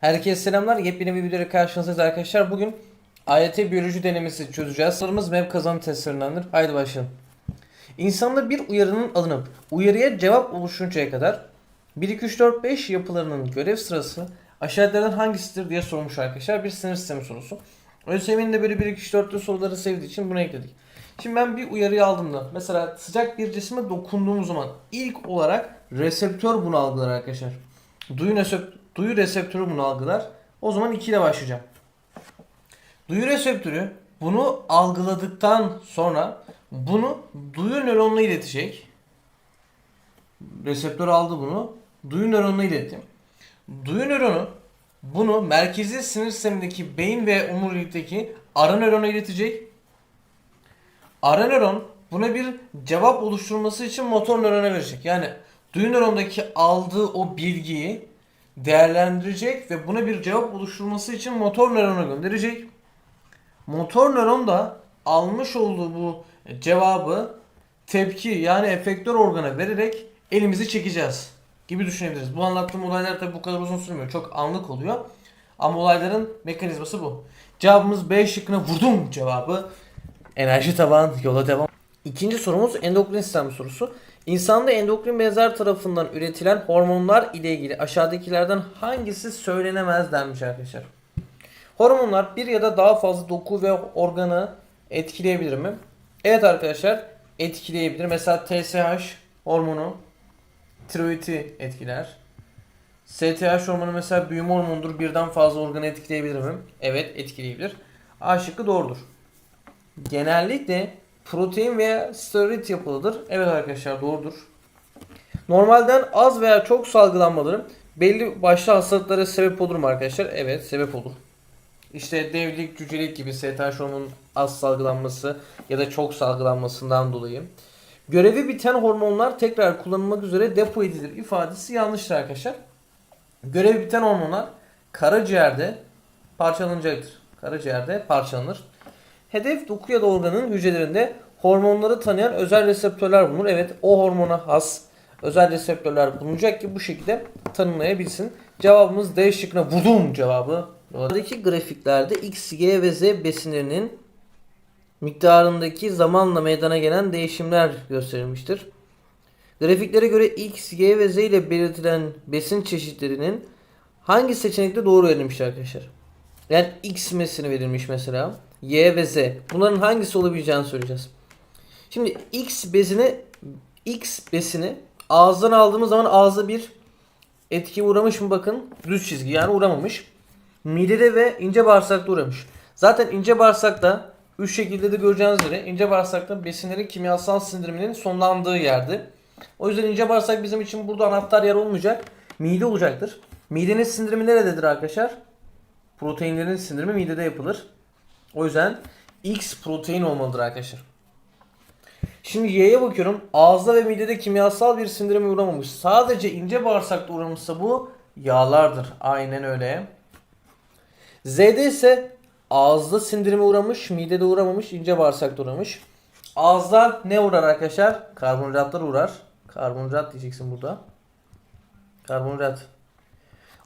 Herkese selamlar. Yepyeni bir videoda karşınızdayız arkadaşlar. Bugün AYT biyoloji denemesi çözeceğiz. Sorumuz MEP kazanım testlerindendir. Haydi başlayalım. İnsanda bir uyarının alınıp uyarıya cevap oluşuncaya kadar 1, 2, 3, 4, 5 yapılarının görev sırası aşağıdakilerden hangisidir diye sormuş arkadaşlar. Bir sinir sistemi sorusu. ÖSYM'nin de böyle 1, 2, 3, 4'lü soruları sevdiği için bunu ekledik. Şimdi ben bir uyarıyı aldığımda mesela sıcak bir cisme dokunduğum zaman ilk olarak reseptör bunu algılar arkadaşlar. Duyu, duyu reseptörü bunu algılar. O zaman 2 ile başlayacağım. Duyu reseptörü bunu algıladıktan sonra bunu duyu nöronuna iletecek. Reseptör aldı bunu. Duyu nöronuna iletti. Duyu nöronu bunu merkezi sinir sistemindeki beyin ve omurilikteki ara nörona iletecek. Ara nöron buna bir cevap oluşturması için motor nörona verecek. Yani duyu nörondaki aldığı o bilgiyi değerlendirecek ve buna bir cevap oluşturması için motor nörona gönderecek. Motor nöron da almış olduğu bu cevabı tepki yani efektör organa vererek elimizi çekeceğiz gibi düşünebiliriz. Bu anlattığım olaylar tabi bu kadar uzun sürmüyor. Çok anlık oluyor. Ama olayların mekanizması bu. Cevabımız B şıkkına vurdum cevabı. Enerji taban, yola devam. İkinci sorumuz endokrin sistem sorusu. İnsanda endokrin bezler tarafından üretilen hormonlar ile ilgili aşağıdakilerden hangisi söylenemez denmiş arkadaşlar. Hormonlar bir ya da daha fazla doku ve organı etkileyebilir mi? Evet arkadaşlar etkileyebilir. Mesela TSH hormonu tiroidi etkiler. STH hormonu mesela büyüme hormonudur. Birden fazla organı etkileyebilir mi? Evet etkileyebilir. A şıkkı doğrudur. Genellikle protein veya steroid yapılıdır. Evet arkadaşlar doğrudur. Normalden az veya çok salgılanmaları belli başlı hastalıklara sebep olur mu arkadaşlar? Evet sebep olur. İşte devlik, cücelik gibi STH hormonun az salgılanması ya da çok salgılanmasından dolayı. Görevi biten hormonlar tekrar kullanılmak üzere depo edilir ifadesi yanlıştır arkadaşlar. Görevi biten hormonlar karaciğerde parçalanacaktır. Karaciğerde parçalanır. Hedef doku ya da organın hücrelerinde hormonları tanıyan özel reseptörler bulunur. Evet o hormona has özel reseptörler bulunacak ki bu şekilde tanımlayabilsin. Cevabımız D şıkkına vurdum cevabı. Buradaki grafiklerde X, Y ve Z besinlerinin miktarındaki zamanla meydana gelen değişimler gösterilmiştir. Grafiklere göre X, Y ve Z ile belirtilen besin çeşitlerinin hangi seçenekte doğru verilmiştir arkadaşlar? Yani X besini verilmiş mesela. Y ve Z. Bunların hangisi olabileceğini söyleyeceğiz. Şimdi X besini X besini ağızdan aldığımız zaman ağızda bir etki uğramış mı bakın düz çizgi yani uğramamış. Midede ve ince bağırsakta uğramış. Zaten ince bağırsakta üç şekilde de göreceğiniz üzere ince bağırsakta besinlerin kimyasal sindiriminin sonlandığı yerdi. O yüzden ince bağırsak bizim için burada anahtar yer olmayacak. Mide olacaktır. Midenin sindirimi nerededir arkadaşlar? Proteinlerin sindirimi midede yapılır. O yüzden X protein olmalıdır arkadaşlar. Şimdi Y'ye bakıyorum. Ağızda ve midede kimyasal bir sindirime uğramamış. Sadece ince bağırsakta uğramışsa bu yağlardır. Aynen öyle. Z'de ise ağızda sindirime uğramış, midede uğramamış, ince bağırsakta uğramış. Ağızda ne uğrar arkadaşlar? Karbonhidratlar uğrar. Karbonhidrat diyeceksin burada. Karbonhidrat.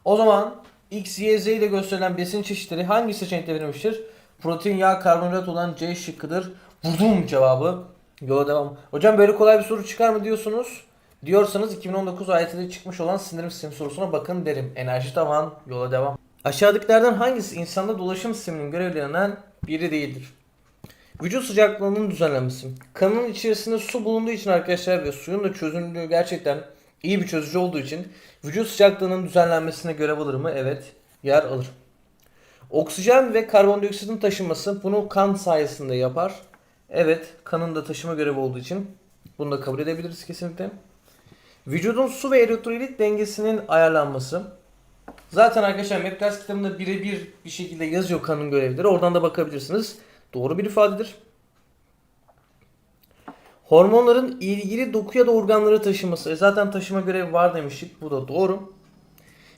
O zaman X, Y, Z ile gösterilen besin çeşitleri hangi seçenekte verilmiştir? Protein, yağ, karbonhidrat olan C şıkkıdır. Vurdum cevabı. Yola devam. Hocam böyle kolay bir soru çıkar mı diyorsunuz? Diyorsanız 2019 ayetinde çıkmış olan sindirim sistemi sorusuna bakın derim. Enerji tavan, yola devam. Aşağıdakilerden hangisi insanda dolaşım sisteminin görevlerinden biri değildir? Vücut sıcaklığının düzenlenmesi. Kanın içerisinde su bulunduğu için arkadaşlar ve suyun da çözünürlüğü gerçekten iyi bir çözücü olduğu için vücut sıcaklığının düzenlenmesine görev alır mı? Evet, yer alır. Oksijen ve karbondioksitin taşınması bunu kan sayesinde yapar. Evet, kanın da taşıma görevi olduğu için bunu da kabul edebiliriz kesinlikle. Vücudun su ve elektrolit dengesinin ayarlanması. Zaten arkadaşlar MapDers kitabında birebir bir şekilde yazıyor kanın görevleri. Oradan da bakabilirsiniz. Doğru bir ifadedir. Hormonların ilgili doku ya da organları taşıması. E zaten taşıma görevi var demiştik. Bu da doğru.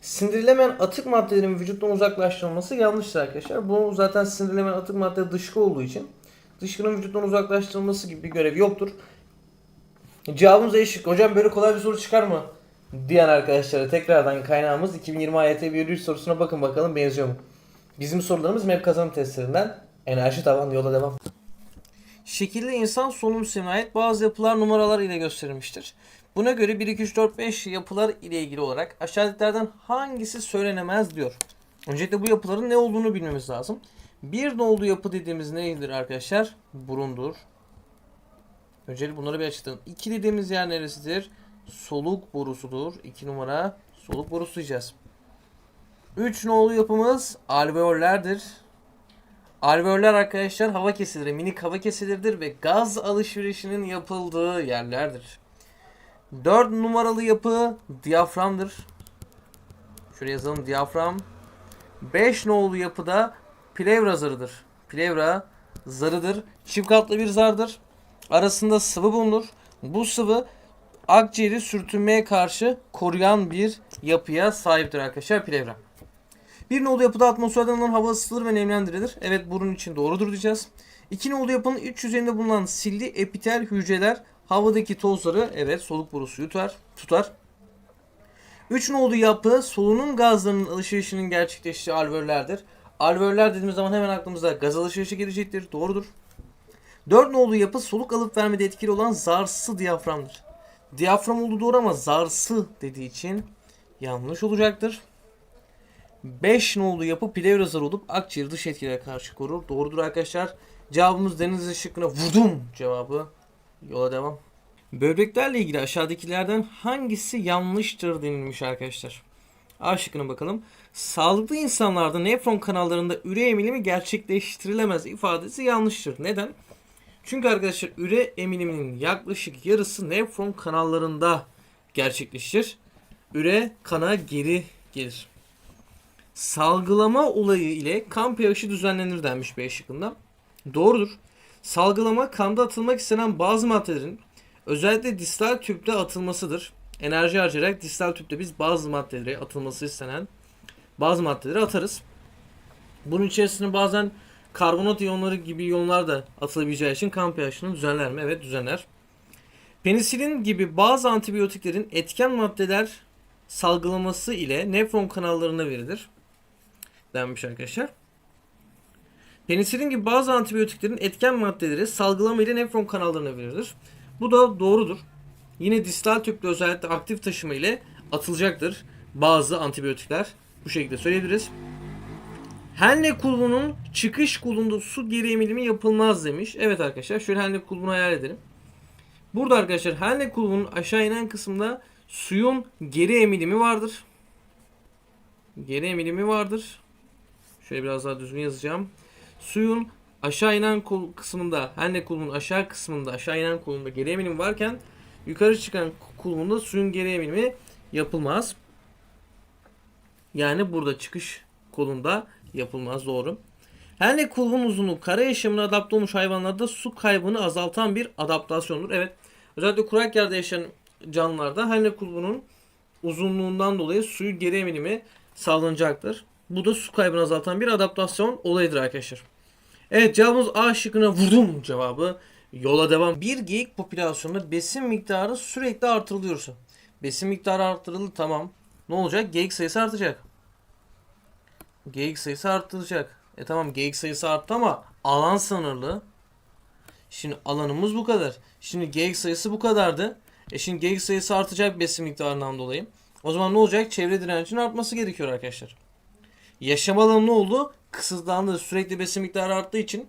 Sindirilemeyen atık maddelerin vücuttan uzaklaştırılması yanlıştır arkadaşlar. Bu zaten sindirilemeyen atık madde dışkı olduğu için dışkının vücuttan uzaklaştırılması gibi bir görev yoktur. Cevabımız eşit. Hocam böyle kolay bir soru çıkar mı? diyen arkadaşlara tekrardan kaynağımız 2020 AYT biyoloji sorusuna bakın bakalım benziyor mu? Bizim sorularımız MEP kazanım testlerinden enerji tavan yola devam. Şekilli insan solunum sistemine ait bazı yapılar numaralar ile gösterilmiştir. Buna göre 1, 2, 3, 4, 5 yapılar ile ilgili olarak aşağıdakilerden hangisi söylenemez diyor. Öncelikle bu yapıların ne olduğunu bilmemiz lazım. Bir nolu yapı dediğimiz neydir arkadaşlar? Burundur. Öncelikle bunları bir açıklayalım. İki dediğimiz yer neresidir? Soluk borusudur. 2 numara soluk borusu diyeceğiz. 3 nolu yapımız alveollerdir. Alveoller arkadaşlar hava kesileri, minik hava kesileridir ve gaz alışverişinin yapıldığı yerlerdir. 4 numaralı yapı diyaframdır. Şuraya yazalım diyafram. 5 nolu yapıda plevra zarıdır. Plevra zarıdır. Çift katlı bir zardır. Arasında sıvı bulunur. Bu sıvı akciğeri sürtünmeye karşı koruyan bir yapıya sahiptir arkadaşlar plevra. Bir nolu yapıda atmosferden alınan hava ısıtılır ve nemlendirilir. Evet burun için doğrudur diyeceğiz. İki nolu yapının iç yüzeyinde bulunan silli epitel hücreler havadaki tozları evet soluk borusu yutar, tutar. Üç nolu yapı solunum gazlarının alışverişinin gerçekleştiği alveollerdir. Alveoller dediğimiz zaman hemen aklımıza gaz alışverişi gelecektir. Doğrudur. Dört nolu yapı soluk alıp vermede etkili olan zarsı diyaframdır. Diyafram olduğu doğru ama zarsı dediği için yanlış olacaktır. 5 nolu yapı plevra zarı olup akciğer dış etkilere karşı korur. Doğrudur arkadaşlar. Cevabımız deniz şıkkına vurdum cevabı. Yola devam. Böbreklerle ilgili aşağıdakilerden hangisi yanlıştır denilmiş arkadaşlar. A şıkkına bakalım. Sağlıklı insanlarda nefron kanallarında üre emilimi gerçekleştirilemez ifadesi yanlıştır. Neden? Çünkü arkadaşlar üre emiliminin yaklaşık yarısı nefron kanallarında gerçekleşir. Üre kana geri gelir. Salgılama olayı ile kan pH'i düzenlenir denmiş B şıkkında. Doğrudur. Salgılama kanda atılmak istenen bazı maddelerin özellikle distal tüpte atılmasıdır. Enerji harcayarak distal tüpte biz bazı maddeleri atılması istenen bazı maddeleri atarız. Bunun içerisine bazen karbonat iyonları gibi iyonlar da atılabileceği için kan pH'ini düzenler mi? Evet düzenler. Penisilin gibi bazı antibiyotiklerin etken maddeler salgılaması ile nefron kanallarına verilir denmiş arkadaşlar. Penisilin gibi bazı antibiyotiklerin etken maddeleri salgılama ile nefron kanallarına verilir. Bu da doğrudur. Yine distal tüpte özellikle aktif taşıma ile atılacaktır bazı antibiyotikler. Bu şekilde söyleyebiliriz. Henle kulbunun çıkış kulbunda su geri emilimi yapılmaz demiş. Evet arkadaşlar şöyle Henle kulbunu hayal edelim. Burada arkadaşlar Henle kulbunun aşağı inen kısımda suyun geri emilimi vardır. Geri emilimi vardır. Şöyle biraz daha düzgün yazacağım. Suyun aşağı inen kol kısmında, Henle kulbunun aşağı kısmında, aşağı inen kulbunda geri emilim varken yukarı çıkan kulbunda suyun geri emilimi yapılmaz. Yani burada çıkış kolunda yapılmaz doğru. Henle kulbun uzunluğu kara yaşamına adapte olmuş hayvanlarda su kaybını azaltan bir adaptasyondur. Evet. Özellikle kurak yerde yaşayan canlılarda Henle kulbunun uzunluğundan dolayı suyu geri emilimi sağlanacaktır. Bu da su kaybını azaltan bir adaptasyon olayıdır arkadaşlar. Evet cevabımız A şıkkına vurdum cevabı. Yola devam. Bir geyik popülasyonunda besin miktarı sürekli artırılıyorsa. Besin miktarı artırıldı tamam. Ne olacak? Geyik sayısı artacak. Geyik sayısı artacak. E tamam geyik sayısı arttı ama alan sınırlı. Şimdi alanımız bu kadar. Şimdi geyik sayısı bu kadardı. E şimdi geyik sayısı artacak besin miktarından dolayı. O zaman ne olacak? Çevre direncinin artması gerekiyor arkadaşlar. Yaşam alanı ne oldu? Kısıtlandı. Sürekli besin miktarı arttığı için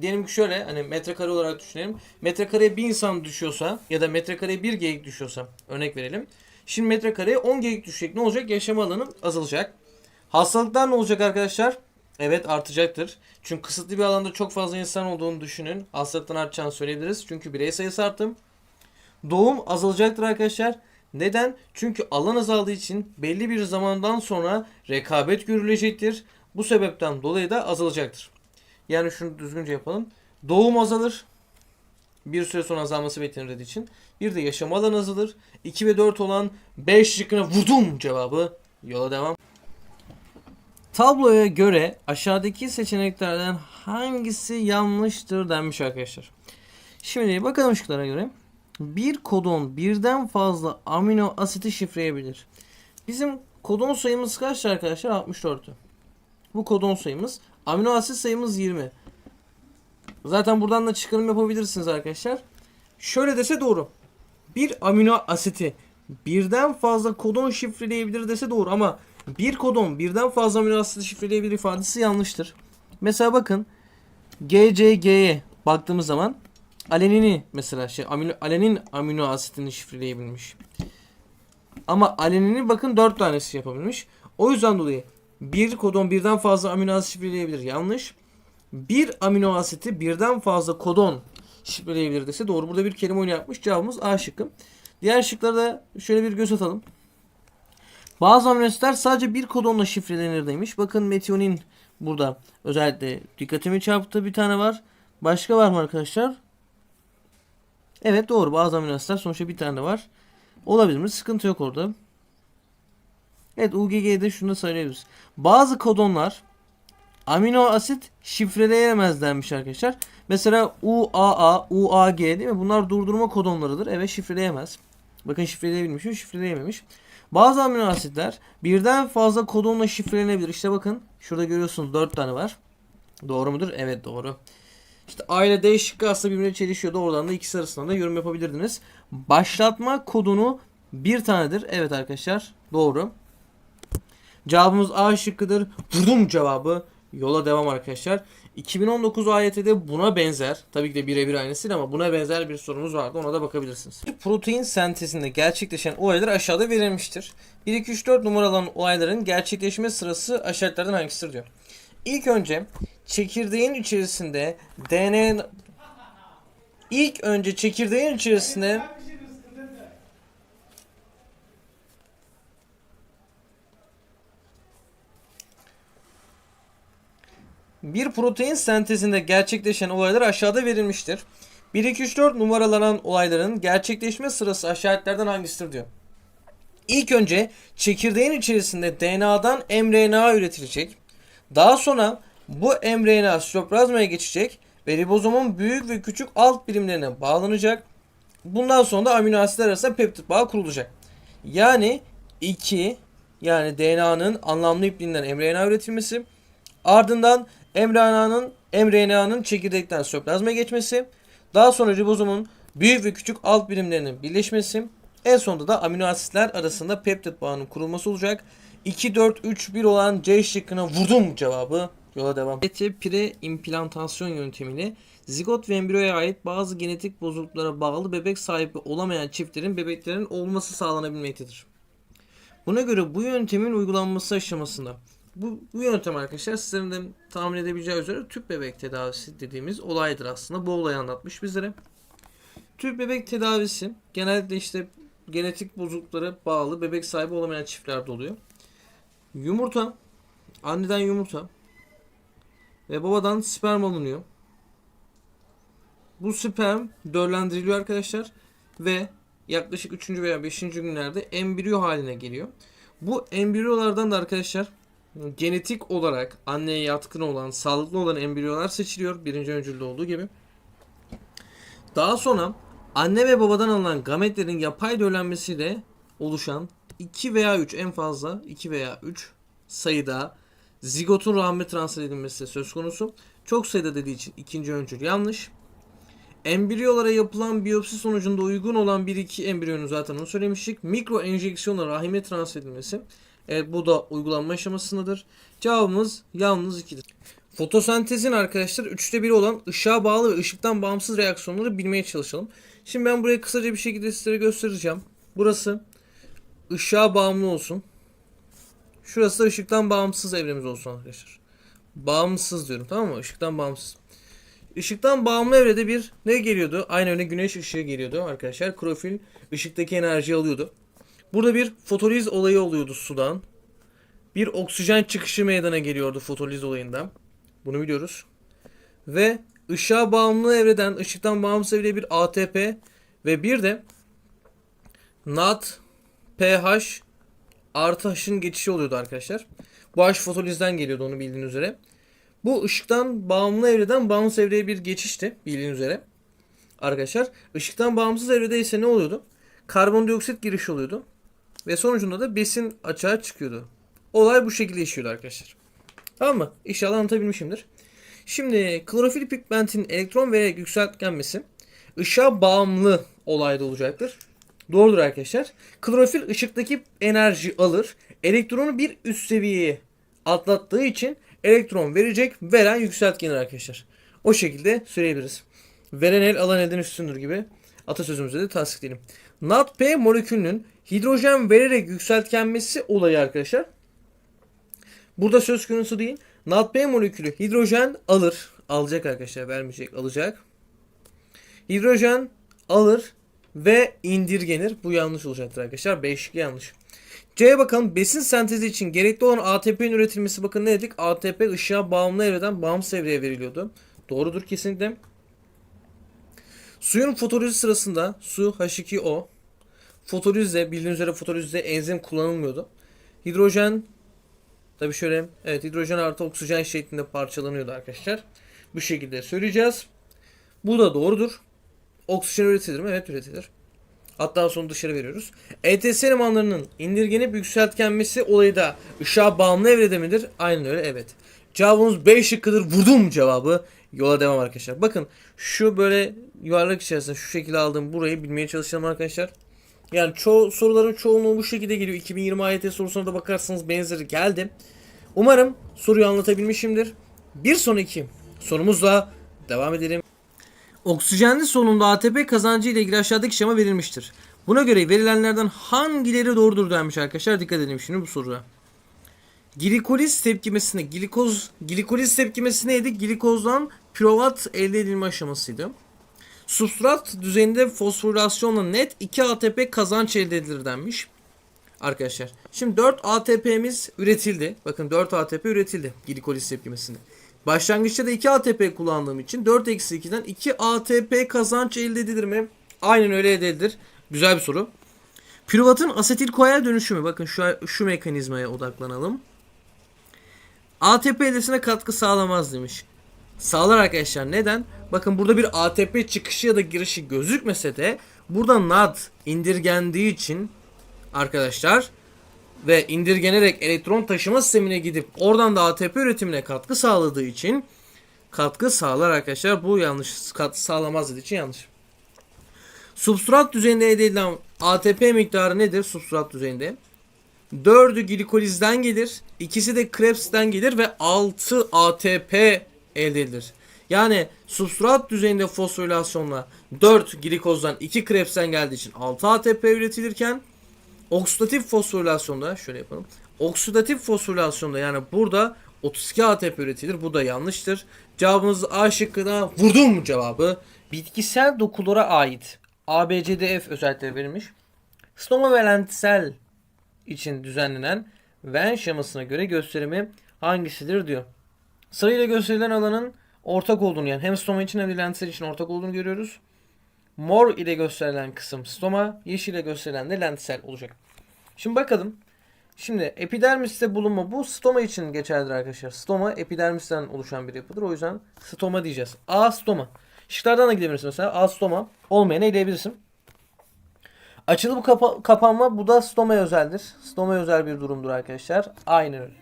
diyelim ki şöyle hani metrekare olarak düşünelim. Metrekareye bir insan düşüyorsa ya da metrekareye bir geyik düşüyorsa örnek verelim. Şimdi metrekareye 10 geyik düşecek. Ne olacak? Yaşam alanı azalacak. Hastalıklar ne olacak arkadaşlar? Evet artacaktır. Çünkü kısıtlı bir alanda çok fazla insan olduğunu düşünün. Hastalıktan artacağını söyleyebiliriz. Çünkü birey sayısı arttı. Doğum azalacaktır arkadaşlar. Neden? Çünkü alan azaldığı için belli bir zamandan sonra rekabet görülecektir. Bu sebepten dolayı da azalacaktır. Yani şunu düzgünce yapalım. Doğum azalır. Bir süre sonra azalması beklenir dediği için. Bir de yaşam alanı azalır. 2 ve 4 olan 5 şıkkına vurdum cevabı. Yola devam. Tabloya göre aşağıdaki seçeneklerden hangisi yanlıştır denmiş arkadaşlar. Şimdi bakalım şıklara göre. bir kodon birden fazla amino asiti şifreleyebilir. Bizim kodon sayımız kaç arkadaşlar? 64'tü. Bu kodon sayımız. Amino asit sayımız 20. Zaten buradan da çıkarım yapabilirsiniz arkadaşlar. Şöyle dese doğru. Bir amino asiti birden fazla kodon şifreleyebilir dese doğru ama bir kodon birden fazla amino asiti şifreleyebilir ifadesi yanlıştır. Mesela bakın GCG'ye baktığımız zaman alenini mesela şey amino, alenin amino asitini şifreleyebilmiş. Ama alenini bakın 4 tanesi yapabilmiş. O yüzden dolayı bir kodon birden fazla amino asit şifreleyebilir. Yanlış. Bir amino asiti birden fazla kodon şifreleyebilir dese doğru. Burada bir kelime oyunu yapmış. Cevabımız A şıkkı. Diğer şıklara da şöyle bir göz atalım. Bazı amino asitler sadece bir kodonla şifrelenir demiş. Bakın metionin burada özellikle dikkatimi çarptı bir tane var. Başka var mı arkadaşlar? Evet doğru. Bazı amino asitler sonuçta bir tane var. Olabilir mi? Sıkıntı yok orada. Evet UGG'de şunu da söyleyebiliriz. Bazı kodonlar amino asit şifreleyemez denmiş arkadaşlar. Mesela UAA, UAG değil mi? Bunlar durdurma kodonlarıdır. Evet şifreleyemez. Bakın şifreleyebilmiş mi? Şifreleyememiş. Bazı amino asitler birden fazla kodonla şifrelenebilir. İşte bakın şurada görüyorsunuz 4 tane var. Doğru mudur? Evet doğru. İşte A ile D şıkkı aslında birbirine çelişiyordu. Oradan da ikisi arasında da yorum yapabilirdiniz. Başlatma kodunu bir tanedir. Evet arkadaşlar doğru. Cevabımız A şıkkıdır. Vurdum cevabı. Yola devam arkadaşlar. 2019 AYT'de buna benzer, tabii ki de birebir aynısı ama buna benzer bir sorumuz vardı. Ona da bakabilirsiniz. Protein sentezinde gerçekleşen olaylar aşağıda verilmiştir. 1, 2, 3, 4 numaralı olayların gerçekleşme sırası aşağıdakilerden hangisidir diyor. İlk önce çekirdeğin içerisinde DNA İlk önce çekirdeğin içerisinde Bir protein sentezinde gerçekleşen olaylar aşağıda verilmiştir. 1, 2, 3, 4 numaralanan olayların gerçekleşme sırası aşağıdakilerden hangisidir diyor. İlk önce çekirdeğin içerisinde DNA'dan mRNA üretilecek. Daha sonra bu mRNA sitoplazmaya geçecek ve ribozomun büyük ve küçük alt birimlerine bağlanacak. Bundan sonra da amino asitler arasında peptit bağı kurulacak. Yani 2 yani DNA'nın anlamlı ipliğinden mRNA üretilmesi ardından mRNA'nın mRNA'nın çekirdekten sitoplazmaya geçmesi, daha sonra ribozomun büyük ve küçük alt birimlerinin birleşmesi, en sonunda da amino asitler arasında peptit bağının kurulması olacak. 2 4 3 1 olan C şıkkına vurdum cevabı. Yola devam. Pire implantasyon yöntemiyle zigot ve embriyoya ait bazı genetik bozukluklara bağlı bebek sahibi olamayan çiftlerin bebeklerin olması sağlanabilmektedir. Buna göre bu yöntemin uygulanması aşamasında bu, bu yöntem arkadaşlar sizlerin de tahmin edebileceği üzere tüp bebek tedavisi dediğimiz olaydır aslında. Bu olayı anlatmış bizlere. Tüp bebek tedavisi genellikle işte genetik bozukluklara bağlı bebek sahibi olamayan çiftlerde oluyor. Yumurta, anneden yumurta ve babadan sperm alınıyor. Bu sperm döllendiriliyor arkadaşlar ve yaklaşık 3. veya 5. günlerde embriyo haline geliyor. Bu embriyolardan da arkadaşlar genetik olarak anneye yatkın olan, sağlıklı olan embriyolar seçiliyor. Birinci öncülde olduğu gibi. Daha sonra anne ve babadan alınan gametlerin yapay döllenmesiyle oluşan 2 veya 3 en fazla 2 veya 3 sayıda zigotun rahme transfer edilmesi söz konusu. Çok sayıda dediği için ikinci öncül yanlış. Embriyolara yapılan biyopsi sonucunda uygun olan bir iki embriyonun zaten onu söylemiştik. Mikro enjeksiyonla rahime transfer edilmesi. Evet bu da uygulanma aşamasındadır. Cevabımız yalnız 2'dir. Fotosentezin arkadaşlar üçte biri olan ışığa bağlı ve ışıktan bağımsız reaksiyonları bilmeye çalışalım. Şimdi ben buraya kısaca bir şekilde sizlere göstereceğim. Burası ışığa bağımlı olsun. Şurası da ışıktan bağımsız evremiz olsun arkadaşlar. Bağımsız diyorum tamam mı? Işıktan bağımsız. Işıktan bağımlı evrede bir ne geliyordu? Aynı öyle güneş ışığı geliyordu arkadaşlar. Klorofil ışıktaki enerjiyi alıyordu. Burada bir fotoliz olayı oluyordu sudan. Bir oksijen çıkışı meydana geliyordu fotoliz olayında. Bunu biliyoruz. Ve ışığa bağımlı evreden ışıktan bağımsız evreye bir ATP ve bir de NAD pH artı H'ın geçişi oluyordu arkadaşlar. Bu H fotolizden geliyordu onu bildiğiniz üzere. Bu ışıktan bağımlı evreden bağımsız evreye bir geçişti bildiğiniz üzere. arkadaşlar ışıktan bağımsız evrede ise ne oluyordu? Karbondioksit girişi oluyordu. Ve sonucunda da besin açığa çıkıyordu. Olay bu şekilde işliyordu arkadaşlar. Tamam mı? İnşallah anlatabilmişimdir. Şimdi klorofil pigmentin elektron vererek yükseltgenmesi ışığa bağımlı olayda olacaktır. Doğrudur arkadaşlar. Klorofil ışıktaki enerji alır. Elektronu bir üst seviyeye atlattığı için elektron verecek, veren yükseltgenir arkadaşlar. O şekilde söyleyebiliriz. Veren el alan elden üstündür gibi atasözümüzde de tasdikleyelim. NADP molekülünün hidrojen vererek yükseltgenmesi olayı arkadaşlar. Burada söz konusu değil. NADP molekülü hidrojen alır. Alacak arkadaşlar vermeyecek alacak. Hidrojen alır ve indirgenir. Bu yanlış olacaktır arkadaşlar. 5 yanlış. C'ye bakalım. Besin sentezi için gerekli olan ATP'nin üretilmesi bakın ne dedik? ATP ışığa bağımlı evreden bağımsız evreye veriliyordu. Doğrudur kesinlikle. Suyun fotolizi sırasında su H2O fotolizde bildiğiniz üzere fotolizde enzim kullanılmıyordu. Hidrojen tabi şöyle evet hidrojen artı oksijen şeklinde parçalanıyordu arkadaşlar. Bu şekilde söyleyeceğiz. Bu da doğrudur. Oksijen üretilir mi? Evet üretilir. Hatta sonra dışarı veriyoruz. ETS elemanlarının indirgenip yükseltgenmesi olayı da ışığa bağımlı evrede midir? Aynen öyle evet. Cevabımız B şıkkıdır. Vurdum cevabı. Yola devam arkadaşlar. Bakın şu böyle yuvarlak içerisinde şu şekilde aldığım burayı bilmeye çalışalım arkadaşlar. Yani çoğu soruların çoğunluğu bu şekilde geliyor. 2020 AYT sorusuna da bakarsanız benzeri geldi. Umarım soruyu anlatabilmişimdir. Bir sonraki sorumuzla devam edelim. Oksijenli solunumda ATP kazancı ile ilgili aşağıdaki şema verilmiştir. Buna göre verilenlerden hangileri doğrudur denmiş arkadaşlar. Dikkat edelim şimdi bu soruda. Glikoliz tepkimesinde glikoz glikoliz tepkimesi neydi? Glikozdan piruvat elde edilme aşamasıydı. Substrat düzeyinde fosforilasyonla net 2 ATP kazanç elde edilir denmiş. Arkadaşlar. Şimdi 4 ATP'miz üretildi. Bakın 4 ATP üretildi glikoliz tepkimesinde. Başlangıçta da 2 ATP kullandığım için 4 eksi 2'den 2 ATP kazanç elde edilir mi? Aynen öyle elde edilir. Güzel bir soru. Piruvatın asetil koyal dönüşümü. Bakın şu, şu mekanizmaya odaklanalım. ATP eldesine katkı sağlamaz demiş. Sağlar arkadaşlar. Neden? Bakın burada bir ATP çıkışı ya da girişi gözükmese de burada NAD indirgendiği için arkadaşlar ve indirgenerek elektron taşıma sistemine gidip oradan da ATP üretimine katkı sağladığı için katkı sağlar arkadaşlar. Bu yanlış. Katkı sağlamaz dediği için yanlış. Substrat düzeyinde elde edilen ATP miktarı nedir? Substrat düzeyinde. 4'ü glikolizden gelir. ikisi de Krebs'ten gelir ve 6 ATP elde edilir. Yani substrat düzeyinde fosforilasyonla 4 glikozdan 2 Krebs'ten geldiği için 6 ATP üretilirken oksidatif fosforilasyonda şöyle yapalım. Oksidatif fosforilasyonda yani burada 32 ATP üretilir. Bu da yanlıştır. Cevabımız A şıkkına vurdum cevabı. Bitkisel dokulara ait ABCDF özellikleri verilmiş. Stoma ve lentisel için düzenlenen Venn şemasına göre gösterimi hangisidir diyor. Sırayla gösterilen alanın ortak olduğunu yani hem stoma için hem de lentisel için ortak olduğunu görüyoruz. Mor ile gösterilen kısım stoma, yeşil ile gösterilen de lentisel olacak. Şimdi bakalım. Şimdi epidermiste bulunma bu stoma için geçerlidir arkadaşlar. Stoma epidermisten oluşan bir yapıdır. O yüzden stoma diyeceğiz. A stoma. Şıklardan da gidebilirsin mesela. A stoma. Olmayan eleyebilirsin. Açılıp kapa- kapanma bu da stomaya özeldir. Stomaya özel bir durumdur arkadaşlar. Aynen öyle.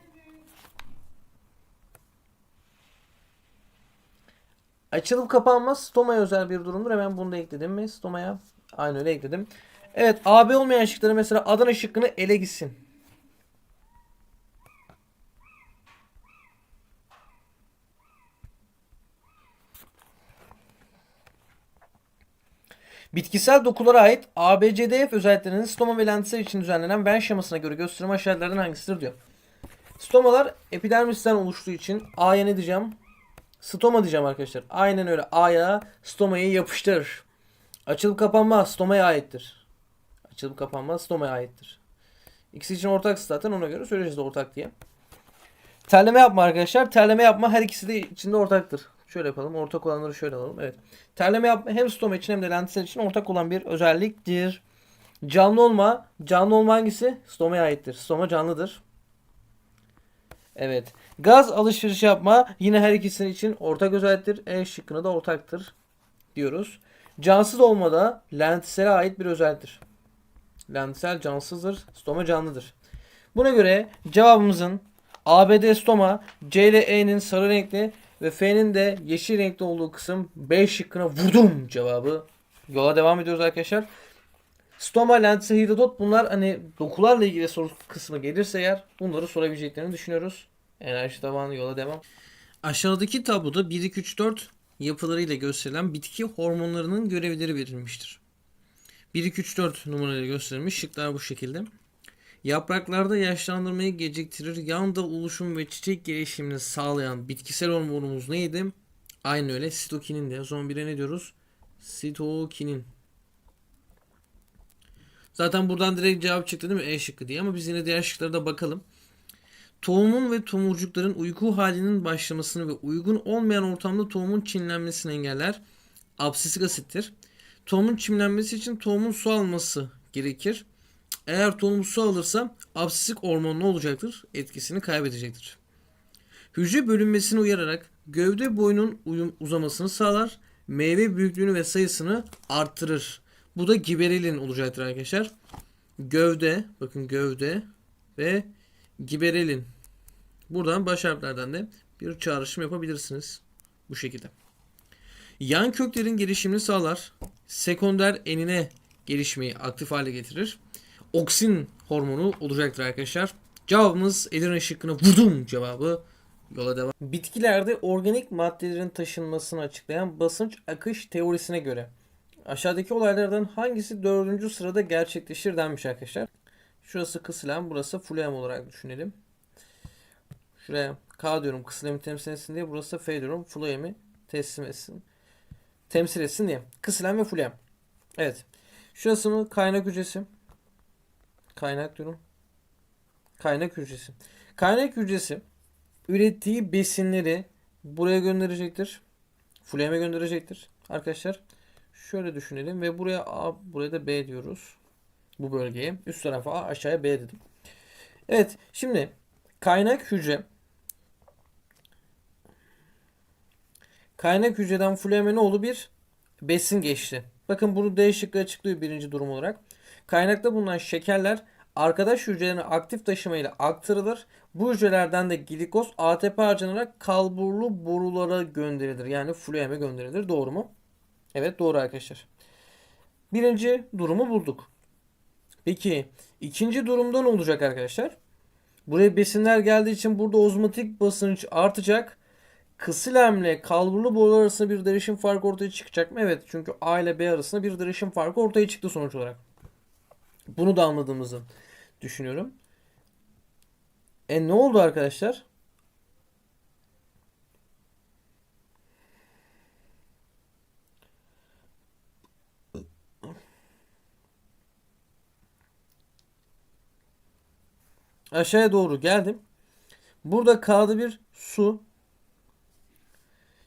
Açılıp kapanma stomaya özel bir durumdur. Hemen bunu da ekledim mi? Stomaya. Aynen öyle ekledim. Evet AB olmayan şıkları mesela Adana şıkkını ele gitsin. Bitkisel dokulara ait ABCDF özelliklerinin stoma ve lentisel için düzenlenen Venn şemasına göre gösterimi aşağıdakilerden hangisidir diyor. Stomalar epidermisten oluştuğu için A'ya ne diyeceğim? Stoma diyeceğim arkadaşlar. Aynen öyle. A'ya stomayı yapıştır. Açılıp kapanma stomaya aittir. Açılıp kapanma stomaya aittir. İkisi için ortak zaten ona göre söyleyeceğiz ortak diye. Terleme yapma arkadaşlar. Terleme yapma her ikisi de içinde ortaktır. Şöyle yapalım. Ortak olanları şöyle alalım. Evet. Terleme yapma hem stoma için hem de lentisel için ortak olan bir özelliktir. Canlı olma. Canlı olma hangisi? Stomaya aittir. Stoma canlıdır. Evet. Gaz alışveriş yapma yine her ikisinin için ortak özelliktir. E şıkkına da ortaktır diyoruz. Cansız olmada lentisele ait bir özelliktir. Lentisel cansızdır, stoma canlıdır. Buna göre cevabımızın ABD stoma, C ile E'nin sarı renkli ve F'nin de yeşil renkli olduğu kısım B şıkkına vurdum cevabı. Yola devam ediyoruz arkadaşlar. Stoma, lentisel, hidrodot bunlar hani dokularla ilgili soru kısmı gelirse eğer bunları sorabileceklerini düşünüyoruz. Enerji tabanı yola devam. Aşağıdaki tabloda 1, 2, 3, 4 yapılarıyla gösterilen bitki hormonlarının görevleri verilmiştir. 1, 2, 3, 4 numarayla gösterilmiş. Şıklar bu şekilde. Yapraklarda yaşlandırmayı geciktirir, yan dal oluşum ve çiçek gelişimini sağlayan bitkisel hormonumuz neydi? Aynı öyle sitokinin de. Zaman bire ne diyoruz? Sitokinin. Zaten buradan direkt cevap çıktı değil mi? E şıkkı diye ama biz yine diğer şıklara da bakalım. Tohumun ve tomurcukların uyku halinin başlamasını ve uygun olmayan ortamda tohumun çimlenmesini engeller. Absisik asittir. Tohumun çimlenmesi için tohumun su alması gerekir. Eğer tohum su alırsa absisik hormon ne olacaktır? Etkisini kaybedecektir. Hücre bölünmesini uyararak gövde boyunun uyum uzamasını sağlar. Meyve büyüklüğünü ve sayısını arttırır. Bu da giberelin olacaktır arkadaşlar. Gövde, bakın gövde ve giberelin. Buradan baş harflerden de bir çağrışım yapabilirsiniz. Bu şekilde. Yan köklerin gelişimini sağlar. Sekonder enine gelişmeyi aktif hale getirir. Oksin hormonu olacaktır arkadaşlar. Cevabımız Edirne şıkkına vurdum cevabı. Yola devam. Bitkilerde organik maddelerin taşınmasını açıklayan basınç akış teorisine göre aşağıdaki olaylardan hangisi dördüncü sırada gerçekleşir denmiş arkadaşlar. Şurası kısilem, burası fulem olarak düşünelim. Şuraya K diyorum kısilemi temsil etsin diye. Burası F diyorum fulemi teslim etsin. Temsil etsin diye. Kısilem ve fulem. Evet. Şurası mı kaynak hücresi? Kaynak diyorum. Kaynak hücresi. Kaynak hücresi ürettiği besinleri buraya gönderecektir. Fuleme gönderecektir. Arkadaşlar şöyle düşünelim ve buraya A, buraya da B diyoruz. Bu bölgeye. Üst tarafa A, aşağıya B dedim. Evet, şimdi kaynak hücre kaynak hücreden fuleme ne oldu? Bir besin geçti. Bakın bunu D şıkkı açıklıyor birinci durum olarak. Kaynakta bulunan şekerler arkadaş hücrelerine aktif taşımayla aktarılır. Bu hücrelerden de glikoz ATP harcanarak kalburlu borulara gönderilir. Yani flueme gönderilir. Doğru mu? Evet doğru arkadaşlar. Birinci durumu bulduk. Peki ikinci durumda ne olacak arkadaşlar? Buraya besinler geldiği için burada ozmotik basınç artacak. Kısılemle kalburlu borular arasında bir derişim farkı ortaya çıkacak mı? Evet çünkü A ile B arasında bir derişim farkı ortaya çıktı sonuç olarak. Bunu da anladığımızı düşünüyorum. E ne oldu arkadaşlar? Aşağıya doğru geldim. Burada kaldı bir su.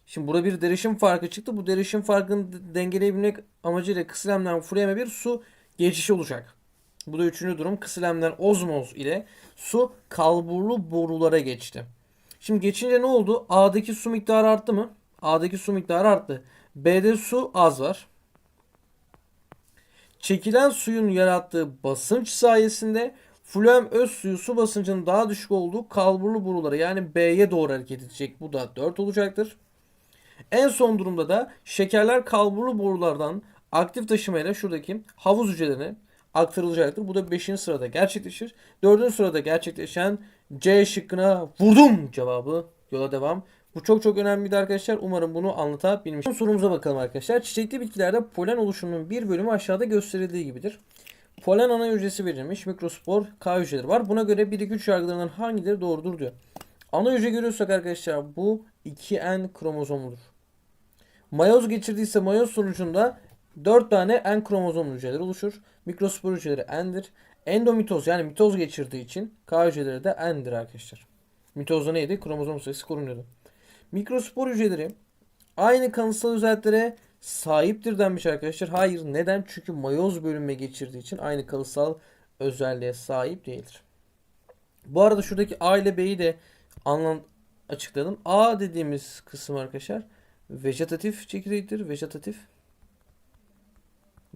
Şimdi burada bir derişim farkı çıktı. Bu derişim farkını dengeleyebilmek amacıyla kısilemden fuleme bir su geçişi olacak. Bu da üçüncü durum. Kısilemden ozmoz ile su kalburlu borulara geçti. Şimdi geçince ne oldu? A'daki su miktarı arttı mı? A'daki su miktarı arttı. B'de su az var. Çekilen suyun yarattığı basınç sayesinde Flöem öz suyu su basıncının daha düşük olduğu kalburlu borulara yani B'ye doğru hareket edecek. Bu da 4 olacaktır. En son durumda da şekerler kalburlu borulardan aktif taşımayla şuradaki havuz hücrelerine aktarılacaktır. Bu da 5. sırada gerçekleşir. 4. sırada gerçekleşen C şıkkına vurdum cevabı. Yola devam. Bu çok çok önemliydi arkadaşlar. Umarım bunu anlatabilmişim. Sorumuza bakalım arkadaşlar. Çiçekli bitkilerde polen oluşumunun bir bölümü aşağıda gösterildiği gibidir. Polen ana hücresi verilmiş. Mikrospor K hücreleri var. Buna göre 1 2 3 yargılarından hangileri doğrudur diyor. Ana hücre görüyorsak arkadaşlar bu 2N kromozomludur. Mayoz geçirdiyse mayoz sonucunda 4 tane N kromozom hücreleri oluşur. Mikrospor hücreleri N'dir. Endomitoz yani mitoz geçirdiği için K hücreleri de N'dir arkadaşlar. Mitozda neydi? Kromozom sayısı korunuyordu. Mikrospor hücreleri aynı kanıtsal özelliklere sahiptir denmiş arkadaşlar. Hayır. Neden? Çünkü mayoz bölünme geçirdiği için aynı kalıtsal özelliğe sahip değildir. Bu arada şuradaki A ile B'yi de anlam açıkladım. A dediğimiz kısım arkadaşlar vejetatif çekirdektir. Vejetatif.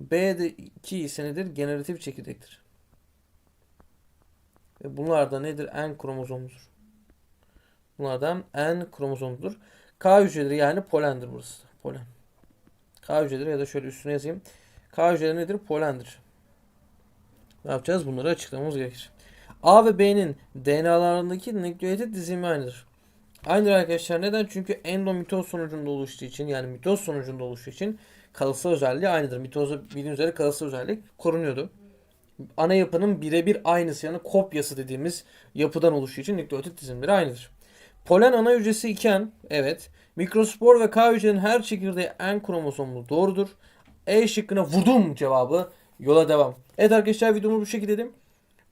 B2 ise nedir? Generatif çekirdektir. Ve bunlar da nedir? N kromozomudur. Bunlardan N kromozomudur. K hücreleri yani polendir burası. Polen. K hücreleri ya da şöyle üstüne yazayım. K hücreleri nedir? Polendir. Ne yapacağız? Bunları açıklamamız gerekir. A ve B'nin DNA'larındaki nükleotit dizimi aynıdır. Aynıdır arkadaşlar. Neden? Çünkü endomitoz sonucunda oluştuğu için yani mitoz sonucunda oluştuğu için kalıtsal özelliği aynıdır. Mitozda bildiğiniz üzere kalıtsal özellik korunuyordu. Ana yapının birebir aynısı yani kopyası dediğimiz yapıdan oluştuğu için nükleotit dizimleri aynıdır. Polen ana hücresi iken evet mikrospor ve K hücrenin her çekirdeği N kromosomlu doğrudur. E şıkkına vurdum cevabı yola devam. Evet arkadaşlar videomu bu şekilde.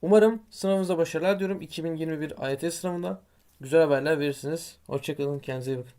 Umarım sınavınızda başarılar diyorum. 2021 AYT sınavında güzel haberler verirsiniz. Hoşçakalın. Kendinize iyi bakın.